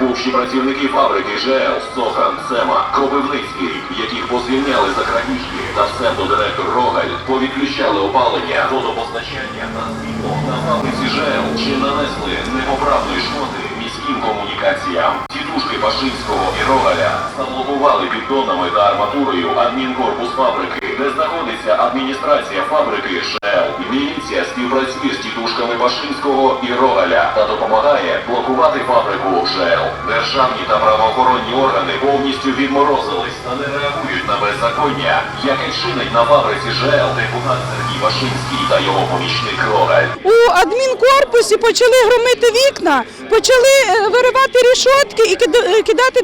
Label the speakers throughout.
Speaker 1: Бувші працівники фабрики ЖЛ, Сохан, Сема, Кропивницький, яких позвільняли за крадіжки, та псевдодиректор Рогаль повідключали опалення, водопостачання та світло на фабриці ЖЛ, чи нанесли непоправної шкоди міським комунікаціям. Тітушки Пашинського і Рогаля заблокували піддонами та арматурою адмінкорпус фабрики, де знаходиться адміністрація фабрики ЖЛ. Міліція співпрацює з тітушками Пашинського і Рогаля та допомагає блокувати фабрику ЖЛ. Державні та правоохоронні органи повністю відморозились та не реагують на беззаконня, яке чинить на фабриці ЖЛ депутат Сергій Пашинський та його помічник Рогаль.
Speaker 2: У адмінкорпусі почали громити вікна, почали е, виривати рішотки і е, кидати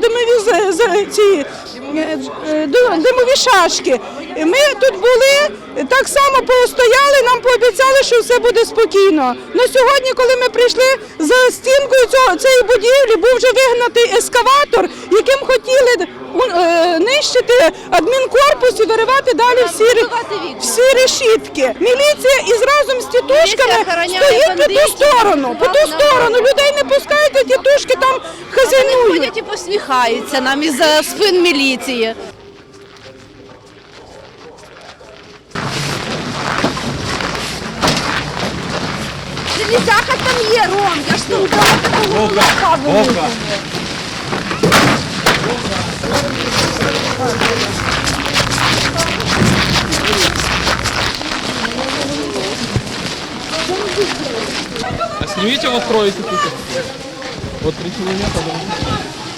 Speaker 2: з- ці димові шашки. Ми тут були, так само постояли, нам пообіцяли, що все буде спокійно. Но сьогодні, коли ми прийшли за стінкою цього, цієї будівлі, був вже вигнатий ескаватор, яким хотіли е, нищити адмінкорпус і виривати далі всі, всі решітки. Міліція із разом з тітушками стоїть по ту сторону, по ту сторону. Людей не пускають, тітушки там
Speaker 3: Вони ходять і посміхаються нам із спин міліції. Железяка там є, Ром, я ж там дала такого молока великого.
Speaker 4: А снимите вот строите тут. Вот три километра, да.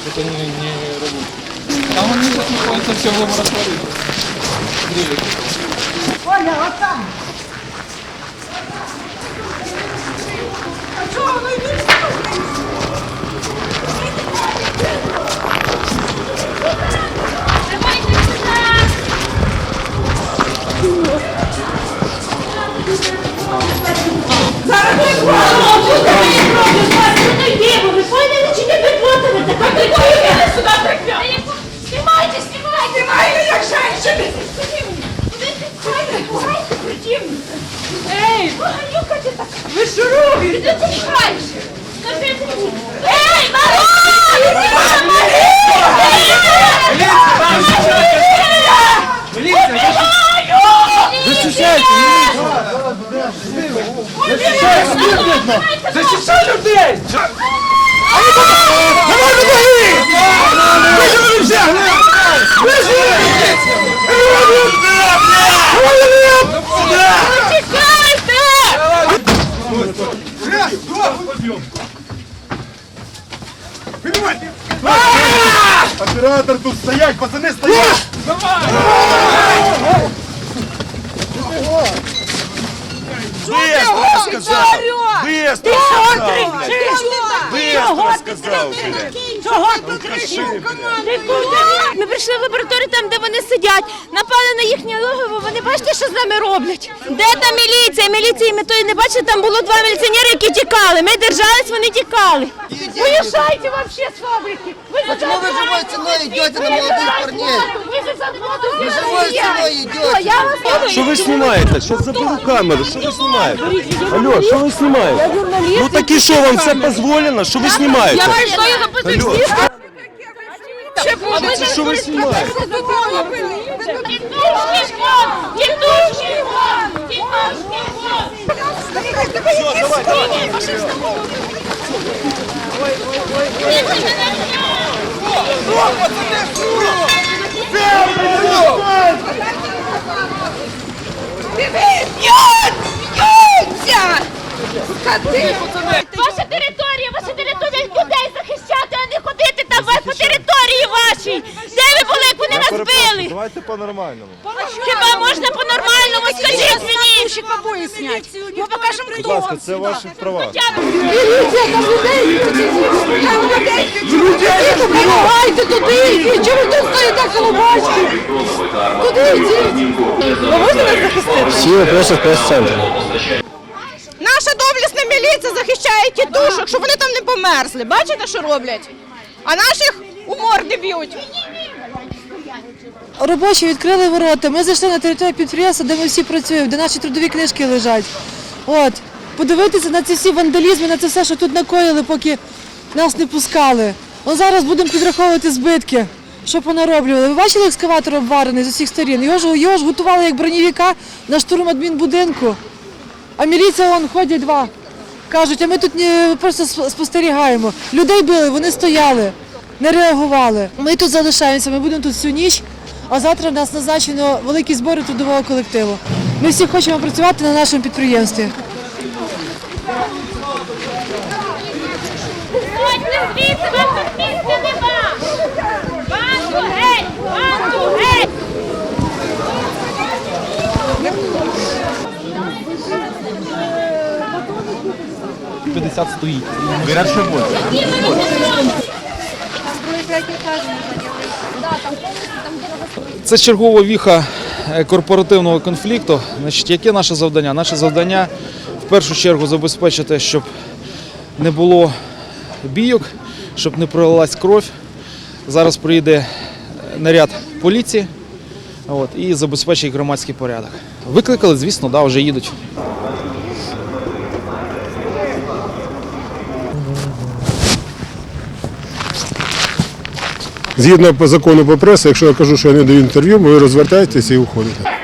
Speaker 4: Это не, не рабочий. Там они сейчас находятся все в лаборатории. Грилик.
Speaker 5: Снимайте, снимайте! Снимайте, як женщини! Ей, Марюка, ти так... Ви що робите? Ти тихайше! Ей, Марія!
Speaker 4: Защищайте!
Speaker 5: Защищай людей!
Speaker 6: Оператор тут стоять, пацаны стоять! Быстро сказал! Быстро сказал! Быстро сказал!
Speaker 3: Ми прийшли в лабораторію там, де вони сидять, напали на їхнє логово. Вони бачите, що з нами роблять? Де та міліція? Міліції ми тої не бачили, там було два міліціонери, які тікали. Ми держались, вони тікали. Уїжджайте вообще з фабрики. Ви
Speaker 7: Почему вы живой ценой идете на молодых парней?
Speaker 3: Ви
Speaker 7: живой ценой идете.
Speaker 3: Я вас
Speaker 6: Що ви знімаєте? Що заберу камеру? Що ви знімаєте? Алло, що ви знімаєте? Ну так і що, вам все дозволено? Що ви знімаєте?
Speaker 3: прийшла його
Speaker 6: Алло, це що ви знімаєте?
Speaker 5: Ваша територія, ваша територія людей захищати, а не ходити там вас по території вашій. Де ви були, як вони нас били?
Speaker 6: Давайте по-нормальному.
Speaker 5: Хіба можна по-нормальному? Скажіть мені.
Speaker 3: Ми покажемо,
Speaker 6: Будь ласка, це ваші права.
Speaker 2: Помагайте туди, чому ви тут стоїте колобочки? Куди йдіть? Ви можете нас захистити?
Speaker 6: Всі вопроси в прес-центрі.
Speaker 2: Доблісна тітушок, щоб вони там не померзли. Бачите, що роблять? А наших у морди б'ють.
Speaker 8: Робочі відкрили ворота. Ми зайшли на територію підприємства, де ми всі працюємо, де наші трудові книжки лежать. От, подивитися на ці всі вандалізми, на це все, що тут накоїли, поки нас не пускали. Он зараз будемо підраховувати збитки, що понароблювали. Ви бачили екскаватор обварений з усіх сторін? Його ж, його ж готували як бронєвіка на штурм адмінбудинку. А міліція вон ходять два. Кажуть, а ми тут просто сп- спостерігаємо. Людей били, вони стояли, не реагували. Ми тут залишаємося, ми будемо тут всю ніч, а завтра в нас назначено великі збори трудового колективу. Ми всі хочемо працювати на нашому підприємстві.
Speaker 5: Ходьте звідси,
Speaker 9: Це чергова віха е, корпоративного конфлікту. Значить, яке наше завдання? Наше завдання в першу чергу забезпечити, щоб не було бійок, щоб не пролилась кров. Зараз приїде е, наряд поліції от, і забезпечить громадський порядок. Викликали, звісно, да, вже їдуть.
Speaker 10: Згідно по закону по пресу, якщо я кажу, що я не даю інтерв'ю, ви розвертаєтеся і уходите.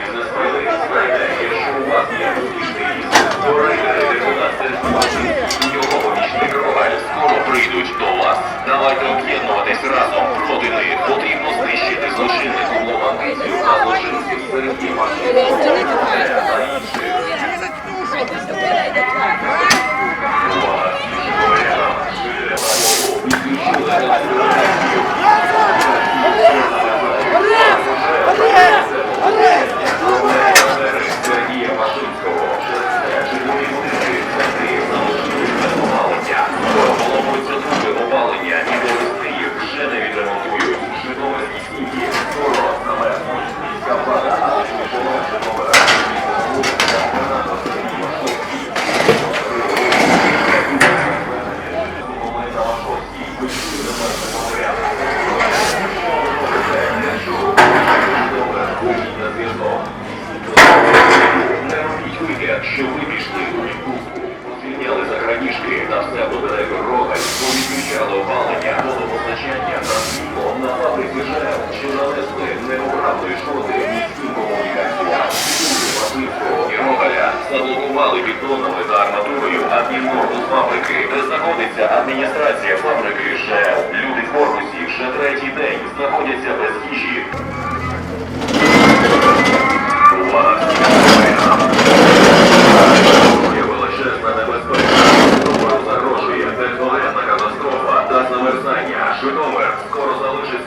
Speaker 1: Все подалеко рогаль, повідключали опалення, водопостачання та світло на фабриці ЖЕЛ, що нанесли неуправної шкоди міським комунікаціям. Васильського і Рогаля заблокували бетонами та арматурою адміннорму з фабрики, де знаходиться адміністрація фабрики ЖЕЛ. Люди в корпусі вже третій день знаходяться без їжі. Увага!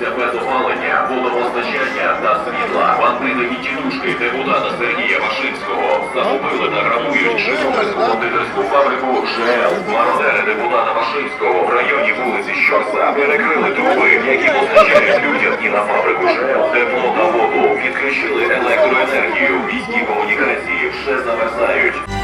Speaker 1: Залишиться без опалення, водопостачання та світла. Бандити і тітушки депутата Сергія Машинського захопили та грабують Житомирську кондитерську фабрику ЖЛ. Мародери депутата Машинського в районі вулиці Щорса перекрили труби, які постачають людям і на фабрику ЖЛ тепло та воду. Відключили електроенергію. Міські комунікації вже замерзають.